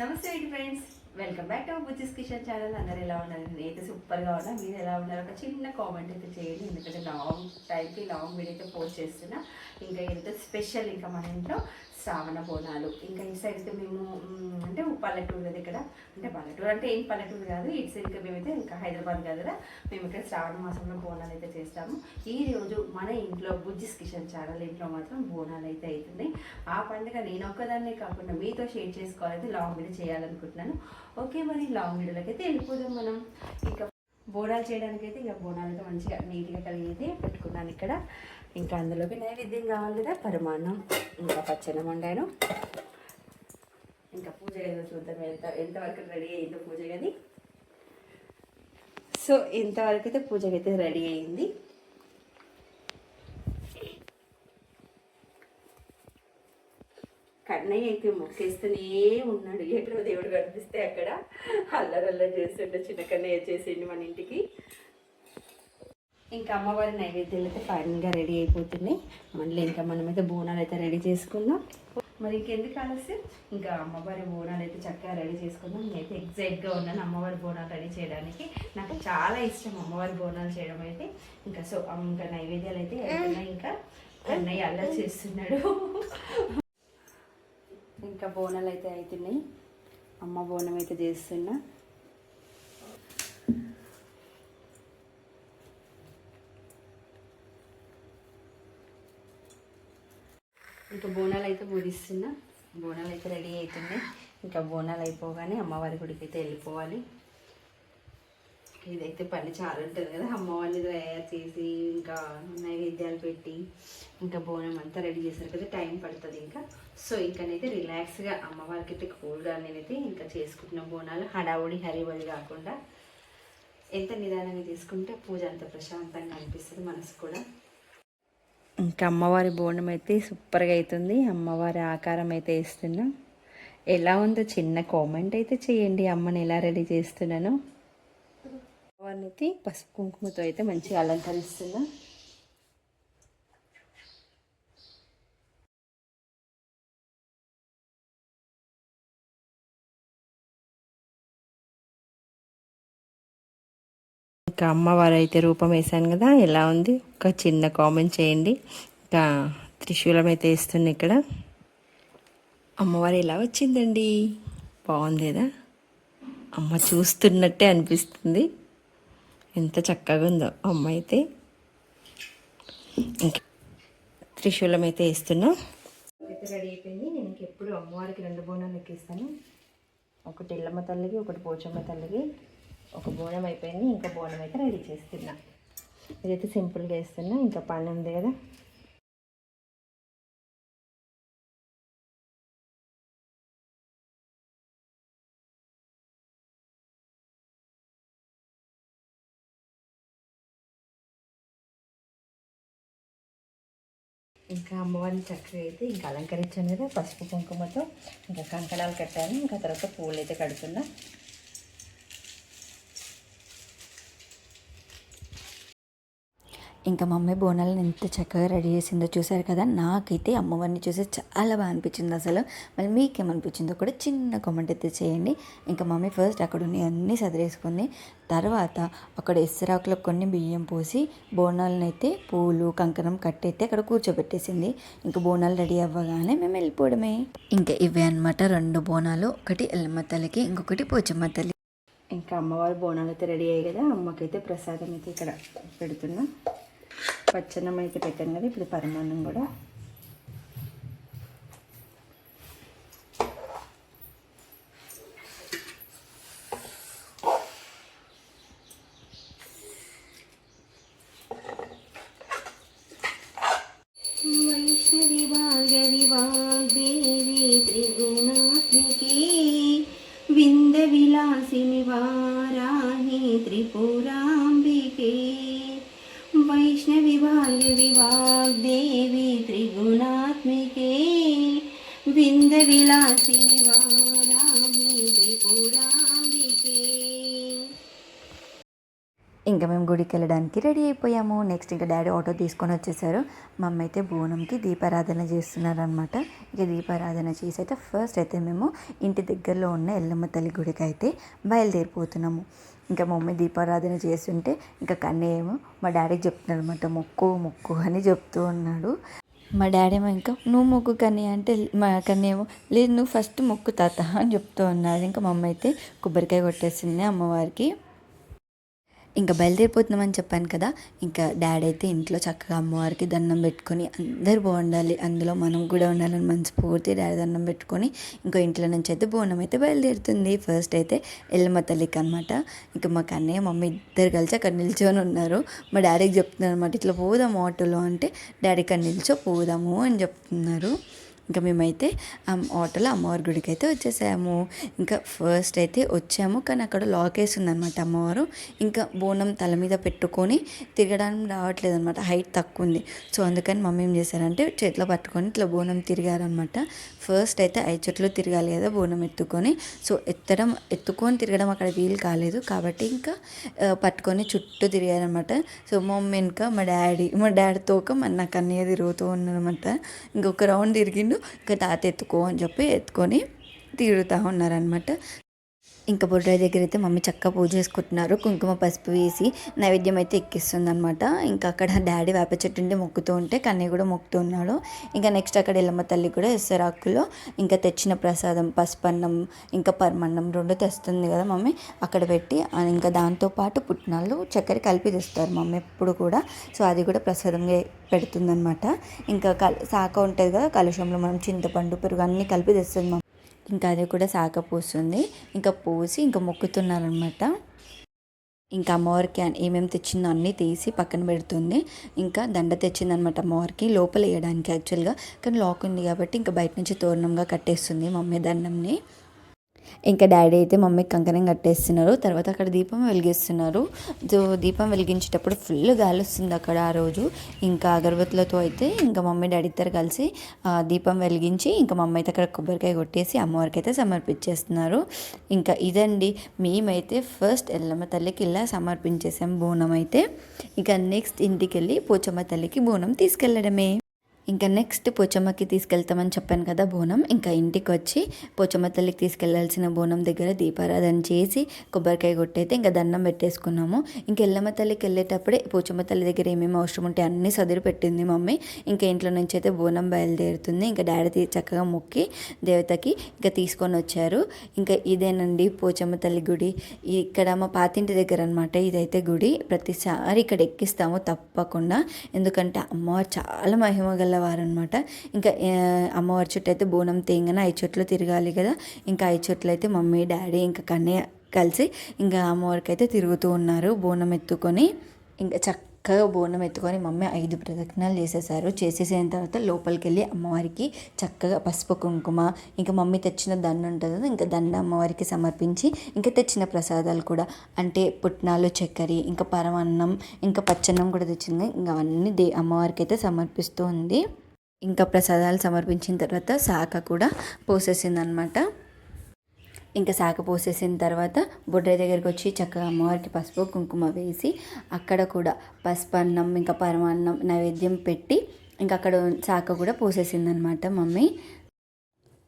నమస్తే అండి friends. Welcome back to Bujji's Kishan channel. అందరు ఎలా ఉన్నారు? నేనైతే సూపర్గా ఉన్నా. మీరు ఎలా ఉన్నారు? ఒక చిన్న కామెంట్ అయితే చేయండి. ఎందుకంటే లాంగ్ టైంకి లాంగ్ వీడియో అయితే పోస్ట్ చేస్తున్నా. ఇంకా ఏదైతే స్పెషల్ ఇంకా మన ఇంట్లో శ్రావణ బోనాలు. ఇంకా ఈ సైడ్ అయితే మేము అంటే పల్లెటూరు కదా ఇక్కడ. అంటే పల్లెటూరు అంటే ఏం పల్లెటూరు కాదు ఇటు సైడ్ ఇంకా మేమైతే ఇంకా హైదరాబాద్ కాదు కదా మేము ఇక్కడ శ్రావణ మాసంలో బోనాలు అయితే చేస్తాము. ఈ రోజు మన ఇంట్లో బుజ్జిస్ కిషన్ ఛానల్ ఇంట్లో మాత్రం బోనాలు అయితే అవుతున్నాయి. ఆ పండుగ నేను ఒక్కదాన్నే కాకుండా మీతో షేర్ చేసుకోవాలైతే లాంగ్ వీడియో చేయాలనుకుంటున్నాను. ఓకే మరి లాంగ్ వీడియోలోకి అయితే వెళ్ళిపోదాం మనం. ఇంకా బోనాలు చేయడానికి అయితే ఇంకా బోనాలతో మంచిగా నీట్గా కలిగి పెట్టుకున్నాను ఇక్కడ. ఇంకా అందులోకి నైవేద్యం కావాలి కదా పరమాన్నం ఇంకా పచ్చనం వండాను. ఇంకా పూజ ఏదో చూద్దాం ఎంత ఎంతవరకు రెడీ అయిందో పూజ గది. సో ఇంతవరకు అయితే పూజకి అయితే రెడీ అయింది. కన్నయ్య అయితే మొక్కేస్తూనే ఉన్నాడు. ఎక్కడ దేవుడు కనిపిస్తే అక్కడ అల్లరల్లరి చేస్తుండే చిన్న కన్నయ్య చేసిండు మన ఇంటికి. ఇంకా అమ్మవారి నైవేద్యాలు అయితే ఫైనల్గా రెడీ అయిపోతున్నాయి మళ్ళీ ఇంకా మనమైతే బోనాలు అయితే రెడీ చేసుకుందాం. మరి ఇంకెందుకు ఆలస్యం? ఇంకా అమ్మవారి బోనాలు అయితే చక్కగా రెడీ చేసుకుందాం. నేనైతే ఎగ్జైట్గా ఉన్నాను అమ్మవారి బోనాలు రెడీ చేయడానికి. నాకు చాలా ఇష్టం అమ్మవారి బోనాలు చేయడం అయితే. ఇంకా సో ఇంకా నైవేద్యాలు అయితే ఇంకా అన్నయ్య అల్లరి చేస్తున్నాడు. ఇంకా బోనాలు అయితే అవుతున్నాయి అమ్మ బోనం అయితే చేస్తున్నా. ఇంకా బోనాలు అయితే పూజిస్తున్నా బోనాలు అయితే రెడీ అవుతున్నాయి ఇంకా బోనాలు అయిపోగానే అమ్మవారి గుడికి అయితే వెళ్ళిపోవాలి. ఇదైతే పని చాలా ఉంటుంది కదా. అమ్మవారిని తయారు చేసి ఇంకా నైవేద్యాలు పెట్టి ఇంకా బోనం అంతా రెడీ చేశారు కదా. టైం పడుతుంది ఇంకా. సో ఇంకనైతే రిలాక్స్గా అమ్మవారికి అయితే కూల్గా నేనైతే ఇంకా చేసుకుంటున్న బోనాలు. హడావుడి హరిబడి కాకుండా ఎంత నిదానంగా తీసుకుంటే పూజ అంత ప్రశాంతంగా అనిపిస్తుంది మనసు కూడా. ఇంకా అమ్మవారి బోనం అయితే సూపర్గా అవుతుంది అమ్మవారి ఆకారం అయితే వేస్తున్నాం. ఎలా ఉందో చిన్న కామెంట్ అయితే చేయండి. అమ్మని ఎలా రెడీ చేస్తున్నానో. అమ్మవారిని అయితే పసుపు కుంకుమతో అయితే మంచిగా అలంకరిస్తున్నా. ఇంకా అమ్మవారు అయితే రూపం వేశాను కదా ఎలా ఉంది? ఒక చిన్న కామెంట్ చేయండి. ఇంకా త్రిశూలం అయితే వేస్తుంది ఇక్కడ. అమ్మవారు ఎలా వచ్చిందండి? బాగుంది కదా? అమ్మ చూస్తున్నట్టే అనిపిస్తుంది. ఎంత చక్కగా ఉందో అమ్మ అయితే. ఇంకా త్రిశూలం అయితే వేస్తున్నా. అయితే రెడీ అయిపోయింది. నేను ఇంకెప్పుడు అమ్మవారికి రెండు బోనాలు ఎక్కిస్తాను ఒకటి ఇల్లమ్మ తల్లికి ఒకటి పోచమ్మ తల్లికి. ఒక బోనం అయిపోయింది ఇంకా బోనం అయితే రెడీ చేస్తున్నా ఇదైతే సింపుల్గా వేస్తున్నా ఇంకా పని ఉంది కదా. ఇంకా అమ్మవారిని చక్కగా అయితే ఇంకా అలంకరించాను కదా పసుపు కుంకుమతో. ఇంకా కంకణాలు కట్టాను ఇంకా తర్వాత పూలు అయితే కడుతున్నా. ఇంకా మమ్మీ బోనాలను ఎంత చక్కగా రెడీ చేసిందో చూసారు కదా? నాకైతే అమ్మవారిని చూసి చాలా బాగా అనిపించింది అసలు. మళ్ళీ మీకేమనిపించిందో కూడా చిన్న కామెంట్ అయితే చేయండి. ఇంకా మమ్మీ ఫస్ట్ అక్కడ ఉన్నాయి అన్నీ సదిరేసుకుంది. తర్వాత అక్కడ ఇసురాకులో కొన్ని బియ్యం పోసి బోనాలను అయితే పూలు కంకణం కట్టయితే అక్కడ కూర్చోబెట్టేసింది. ఇంకా బోనాలు రెడీ అవ్వగానే మేము వెళ్ళిపోవడమే. ఇంకా ఇవే అనమాట రెండు బోనాలు. ఒకటి ఎల్లమ్మ తల్లికి ఇంకొకటి పోచమ్మ తల్లి. ఇంకా అమ్మవారి బోనాలు అయితే రెడీ అయ్యాయి కదా? అమ్మకైతే ప్రసాదం అయితే ఇక్కడ పెడుతున్నా. పచ్చన్నం అయితే పెట్టాను కదా ఇప్పుడు పరమాన్నం కూడా ఇంకా మేము గుడికి వెళ్ళడానికి రెడీ అయిపోయాము. నెక్స్ట్ ఇంకా డాడీ ఆటో తీసుకొని వచ్చేసారు. మా అమ్మ అయితే బోనంకి దీపారాధన చేస్తున్నారనమాట ఇక దీపారాధన చేసి అయితే ఫస్ట్ అయితే మేము ఇంటి దగ్గరలో ఉన్న ఎల్లమ్మ తల్లి గుడికి అయితే బయలుదేరిపోతున్నాము. ఇంకా మమ్మీ దీపారాధన చేస్తుంటే ఇంకా కన్నయ్య ఏమో మా డాడీకి చెప్తున్నాడు అనమాట మొక్కు మొక్కు అని చెప్తూ ఉన్నాడు. మా డాడీ ఏమో ఇంకా నువ్వు మొక్కు కని అంటే మా కన్నీ ఏమో లేదు నువ్వు ఫస్ట్ మొక్కు తాత అని చెప్తూ ఉన్నారు. ఇంకా మా అమ్మ అయితే కొబ్బరికాయ కొట్టేసింది అమ్మవారికి. ఇంకా బయలుదేరిపోతున్నామని చెప్పాను కదా ఇంకా డాడీ అయితే ఇంట్లో చక్కగా అమ్మవారికి దండం పెట్టుకొని అందరు బాగుండాలి అందులో మనం కూడా ఉండాలని మనస్ఫూర్తి డాడీ దండం పెట్టుకొని ఇంకో ఇంట్లో నుంచి అయితే బోనం అయితే బయలుదేరుతుంది. ఫస్ట్ అయితే ఎల్లమ్మ తల్లికి అనమాట ఇంకా మా కన్నయ్య మమ్మీ ఇద్దరు కలిసి అక్కడ నిల్చొని ఉన్నారు. మా డాడీకి చెప్తున్నారు అనమాట ఇట్లా పోదాము ఆటోలో అంటే డాడీ ఇక్కడ నిల్చో పోదాము అని చెప్తున్నారు. ఇంకా మేమైతే ఆ ఆటోలో అమ్మవారి గుడికి అయితే వచ్చేసాము. ఇంకా ఫస్ట్ అయితే వచ్చాము కానీ అక్కడ లాక్ వేసి అమ్మవారు. ఇంకా బోనం తల మీద పెట్టుకొని తిరగడానికి రావట్లేదు అనమాట హైట్ తక్కువ ఉంది సో అందుకని మమ్మీ ఏం చేశారంటే చేతిలో పట్టుకొని ఇట్లా బోనం తిరిగారనమాట. ఫస్ట్ అయితే ఐదు చెట్లు తిరగాలి కదా బోనం ఎత్తుకొని. సో ఎత్తడం ఎత్తుకొని తిరగడం అక్కడ వీలు కాలేదు. కాబట్టి ఇంకా పట్టుకొని చుట్టూ తిరిగారనమాట. సో మమ్మీ ఇంకా మా డాడీ మా డాడీ తోక నాకు అన్నయ్య తిరుగుతూ ఉన్నారనమాట. ఇంకొక రౌండ్ తిరిగిండు. ఇంకా తాత ఎత్తుకో అని చెప్పి ఎత్తుకొని తిరుగుతూ ఉన్నారనమాట ఇంకా బొడ్రాయి దగ్గర అయితే మమ్మీ చక్కగా పూజ చేసుకుంటున్నారు. కుంకుమ పసుపు వేసి నైవేద్యం అయితే ఎక్కిస్తుంది అనమాట ఇంకా అక్కడ డాడీ వేప చెట్టు ఉంటే మొక్కుతూ ఉంటే కన్నయ్య కూడా మొక్కుతూ ఉన్నాడు. ఇంకా నెక్స్ట్ అక్కడ ఎల్లమ్మ తల్లి కూడా ఇసరాకులో ఇంకా తెచ్చిన ప్రసాదం పసుపన్నం ఇంకా పరమన్నం రెండు తెస్తుంది కదా మమ్మీ. అక్కడ పెట్టి ఇంకా దాంతోపాటు పుట్టినాళ్ళు చక్కెర కలిపి తెస్తారు మమ్మీ ఎప్పుడు కూడా. సో అది కూడా ప్రసాదంగా పెడుతుందనమాట ఇంకా కల్ శాఖ ఉంటుంది కదా కలుషంలో మనం చింతపండు పెరుగు అన్నీ కలిపి తెస్తుంది మమ్మీ. ఇంకా అది కూడా శాఖ పూస్తుంది. ఇంకా పూసి ఇంకా మొక్కుతున్నారనమాట. ఇంకా అమ్మవారికి ఏమేమి తెచ్చిందో అన్నీ తీసి పక్కన పెడుతుంది. ఇంకా దండ తెచ్చిందనమాట అమ్మవారికి లోపల వేయడానికి యాక్చువల్గా. కానీ లాక్ ఉంది కాబట్టి ఇంకా బయట నుంచి తోరణంగా కట్టేస్తుంది మమ్మీ దండంని. ఇంకా డాడీ అయితే మమ్మీకి కంకణం కట్టేస్తున్నారు. తర్వాత అక్కడ దీపం వెలిగిస్తున్నారు. సో దీపం వెలిగించేటప్పుడు ఫుల్ గాలి వస్తుంది అక్కడ ఆ రోజు. ఇంకా అగరబత్తులతో అయితే ఇంకా మమ్మీ డాడీ ఇద్దరు కలిసి దీపం వెలిగించి ఇంకా మమ్మీ అయితే అక్కడ కొబ్బరికాయ కొట్టేసి అమ్మవారికి అయితే సమర్పించేస్తున్నారు. ఇంకా ఇదండి. మేమైతే ఫస్ట్ ఎల్లమ్మ తల్లికి ఇలా సమర్పించేసాం బోనం అయితే. ఇంకా నెక్స్ట్ ఇంటికి వెళ్ళి పోచమ్మ తల్లికి బోనం తీసుకెళ్ళడమే. ఇంకా నెక్స్ట్ పోచమ్మకి తీసుకెళ్తామని చెప్పాను కదా బోనం. ఇంకా ఇంటికి వచ్చి పోచమ్మ తల్లికి తీసుకెళ్ళాల్సిన బోనం దగ్గర దీపారాధన చేసి కొబ్బరికాయ కొట్టయితే ఇంకా దండం పెట్టేసుకున్నాము. ఇంకా ఎల్లమ్మ తల్లికి వెళ్ళేటప్పుడే పోచమ్మ తల్లి దగ్గర ఏమేమి అవసరం ఉంటే అన్నీ సదిరి పెట్టింది మమ్మీ. ఇంకా ఇంట్లో నుంచి అయితే బోనం బయలుదేరుతుంది. ఇంకా డాడీ చక్కగా మొక్కి దేవతకి ఇంకా తీసుకొని వచ్చారు. ఇంకా ఇదేనండి పోచమ్మ తల్లి గుడి. ఇక్కడ మా పాతింటి దగ్గర అనమాట ఇదైతే గుడి. ప్రతిసారి ఇక్కడ ఎక్కిస్తాము తప్పకుండా. ఎందుకంటే అమ్మవారు చాలా మహిమ వారనమాట ఇంకా అమ్మవారి చుట్టూ అయితే బోనం తేంగన ఐదు చెట్లు తిరగాలి కదా. ఇంకా ఐదు చెట్లు అయితే మమ్మీ డాడీ ఇంకా కన్నయ్య కలిసి ఇంకా అమ్మవారికి అయితే తిరుగుతూ ఉన్నారు బోనం ఎత్తుకొని. ఇంకా చక్క చక్కగా బోనం ఎత్తుకొని మమ్మీ ఐదు ప్రదక్షిణాలు చేసేసారు. చేసేసిన తర్వాత లోపలికి వెళ్ళి అమ్మవారికి చక్కగా పసుపు కుంకుమ ఇంకా మమ్మీ తెచ్చిన దండ ఉంటుంది కదా, ఇంకా దండ అమ్మవారికి సమర్పించి ఇంకా తెచ్చిన ప్రసాదాలు కూడా. అంటే పుట్నాలు చక్కెర ఇంకా పరమాన్నం ఇంకా పచ్చన్నం కూడా తెచ్చింది. ఇంకా అవన్నీ దే అమ్మవారికి అయితే సమర్పిస్తూ ఉంది. ఇంకా ప్రసాదాలు సమర్పించిన తర్వాత శాఖ కూడా పోసేసింది అనమాట ఇంకా శాఖ పోసేసిన తర్వాత బొడ్రాయి దగ్గరికి వచ్చి చక్కగా అమ్మవారికి పసుపు కుంకుమ వేసి అక్కడ కూడా పసుపు అన్నం ఇంకా పరమాన్నం నైవేద్యం పెట్టి ఇంకా అక్కడ శాఖ కూడా పోసేసింది అనమాట మమ్మీ.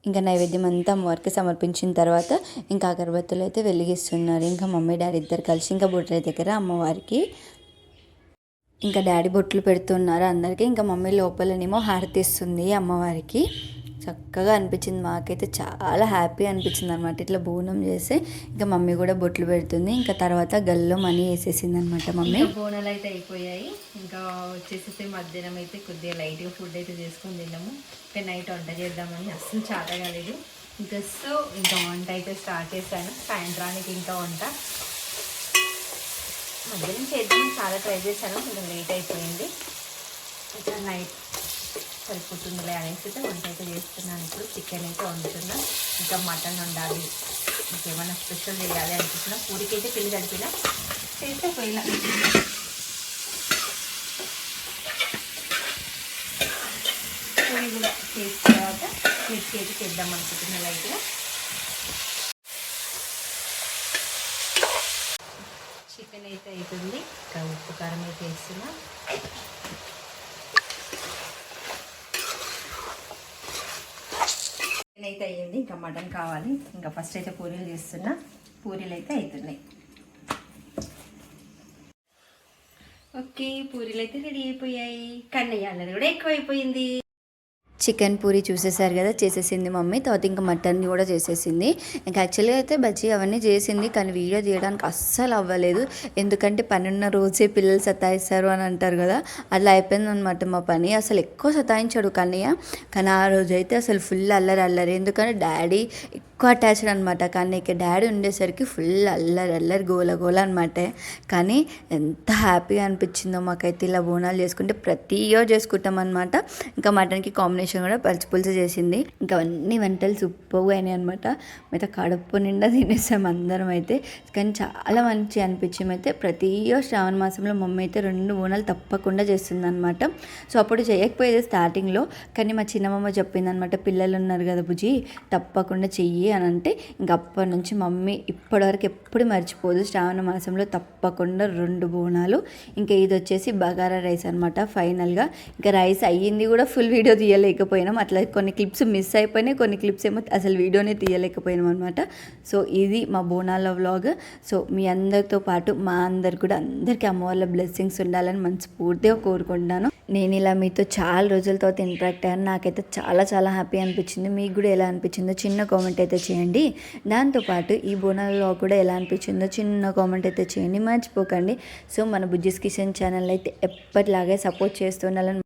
ఇంకా నైవేద్యం అంతా అమ్మవారికి సమర్పించిన తర్వాత ఇంకా అగరబత్తులు అయితే వెలిగిస్తున్నారు. ఇంకా మమ్మీ డాడీ ఇద్దరు కలిసి ఇంకా బొడ్రాయి దగ్గర అమ్మవారికి ఇంకా డాడీ బొట్లు పెడుతున్నారు. అందరికీ ఇంకా మమ్మీ లోపలనేమో హారతి ఇస్తుంది అమ్మవారికి. చక్కగా అనిపించింది. మాకైతే చాలా హ్యాపీ అనిపించింది అనమాట ఇట్లా బోనం చేస్తే ఇంకా మమ్మీ కూడా బొట్లు పెడుతుంది. ఇంకా తర్వాత గల్లో మనీ వేసేసింది అనమాట మమ్మీ బోనాలు అయితే అయిపోయాయి. ఇంకా వచ్చేసి మధ్యాహ్నం అయితే కొద్దిగా లైట్గా ఫుడ్ అయితే చేసుకొని తిన్నాము. ఇంకా నైట్ వంట చేద్దామని అస్సలు చాలా కాలేదు. ఇంకా సో ఇంకా వంట అయితే స్టార్ట్ చేశాను. సాయంత్రానికి ఇంకా వంట. మధ్యాహ్నం చేద్దామని చాలా ట్రై చేశాను. కొంచెం లేట్ అయిపోయింది. ఇంకా నైట్ సరిపోతుందిలే అనేసి అయితే వంట అయితే చేస్తున్నాను. ఇప్పుడు చికెన్ అయితే వండుతున్నా. ఇంకా మటన్ వండాలి. ఇంకేమైనా స్పెషల్ చేయాలి అనిపిస్తున్నా. పూరికి అయితే పిల్లి గడిపిన చేస్తే పోయినా. పూరి కూడా చేసిన తర్వాత మిర్చి అయితే చేద్దాం అనుకుంటున్నా లైట్గా. చికెన్ అయితే అవుతుంది ఇంకా ఉప్పు కారం అయితే వేస్తున్నా అయితే అయ్యింది ఇంకా మటన్ కావాలి. ఇంకా ఫస్ట్ అయితే పూరీలు చేస్తున్నా. పూరీలు అయితే అవుతున్నాయి ఓకే పూరీలు అయితే రెడీ అయిపోయాయి. కన్నయ్య అన్నది కూడా ఎక్కువైపోయింది. చికెన్ పూరి చూసేసారు కదా చేసేసింది మమ్మీ. తర్వాత ఇంకా మటన్ కూడా చేసేసింది. ఇంకా యాక్చువల్గా అయితే బజ్జీ అవన్నీ చేసింది కానీ వీడియో తీయడానికి అస్సలు అవ్వలేదు. ఎందుకంటే పని ఉన్న రోజే పిల్లలు సతాయిస్తారు అని అంటారు కదా అలా అయిపోయింది అనమాట మా పని. అసలు ఎక్కువ సతాయించాడు కన్నయ్య. కానీ ఆ రోజు అయితే అసలు ఫుల్ అల్లరి అల్లరి. ఎందుకంటే డాడీ ఎక్కువ అటాచ్డ్ అనమాట కానీ ఇక డాడీ ఉండేసరికి ఫుల్ అల్లరి అల్లరి గోల గోల అనమాట కానీ ఎంత హ్యాపీగా అనిపించిందో మాకైతే ఇలా బోనాలు చేసుకుంటే ప్రతి ఇయర్ చేసుకుంటాం అనమాట ఇంకా మటన్కి కాంబినేషన్ కూడా పచ్చి పులుసు చేసింది. ఇంకా అన్ని వంటలు సూపర్గా అయినాయి అనమాట మిగతా కడుపు నిండా తినేసాం అందరం అయితే. కానీ చాలా మంచి అనిపించింది. అయితే ప్రతి ఇయర్ శ్రావణ మాసంలో మమ్మీ అయితే రెండు బోనాలు తప్పకుండా చేస్తుంది అనమాట సో అప్పుడు చేయకపోయేది స్టార్టింగ్లో కానీ మా చిన్నమ్మ చెప్పింది అనమాట పిల్లలు ఉన్నారు కదా భుజి తప్పకుండా చెయ్యి. అని అంటే ఇంక అప్పటి నుంచి మమ్మీ ఇప్పటివరకు ఎప్పుడు మర్చిపోదు. శ్రావణ మాసంలో తప్పకుండా రెండు బోనాలు. ఇంకా ఇది వచ్చేసి బగారా రైస్ అనమాట ఫైనల్గా. ఇంకా రైస్ అయ్యింది కూడా ఫుల్ వీడియో తీయలేకపోయినాం. అట్లా కొన్ని క్లిప్స్ మిస్ అయిపోయినాయి కొన్ని క్లిప్స్ ఏమో అసలు వీడియోనే తీయలేకపోయినాం అనమాట సో ఇది మా బోనాల వ్లాగ్. సో మీ అందరితో పాటు మా అందరు కూడా అందరికీ అమ్మ బ్లెస్సింగ్స్ ఉండాలని మనస్ఫూర్తిగా కోరుకుంటున్నాను. నేను ఇలా మీతో చాలా రోజుల తర్వాత ఇంటరాక్ట్ అయ్యాను. నాకైతే చాలా చాలా హ్యాపీ అనిపించింది. మీకు కూడా ఎలా అనిపించిందో చిన్న కామెంట్ అయితే చేయండి. దాంతోపాటు ఈ బోనాలలో కూడా ఎలా అనిపించిందో చిన్న కామెంట్ అయితే చేయండి. మర్చిపోకండి. సో మన బుజ్జిస్ కిచెన్ ఛానల్ అయితే ఎప్పటిలాగే సపోర్ట్ చేస్తుండాలని